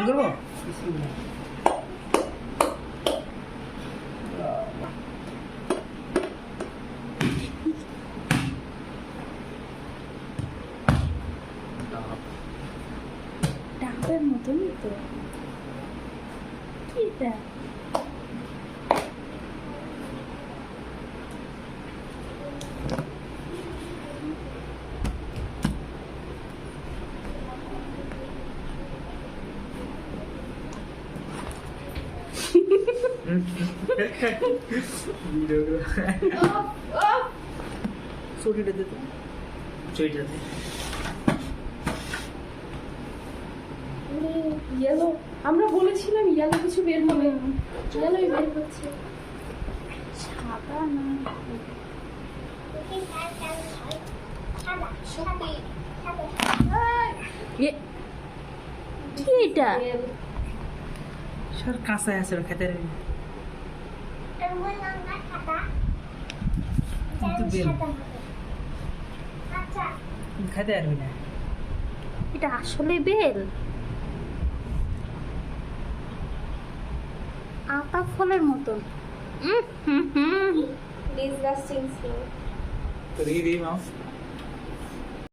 করব ডাবের মতনই তো কি এটা ছুটিটা দে ছুটিটা দে ইয়েলো আমরা বলেছিলাম ইয়েলো কিছু বের হবে ইয়েলোই বের হচ্ছে সাদা না কি এটা সর কাঁচায় আছে খেতে পারবি না। এটা আসলে বেল? আতা ফলের মতন উম, হুম হুম smell. তো রি রি মাউস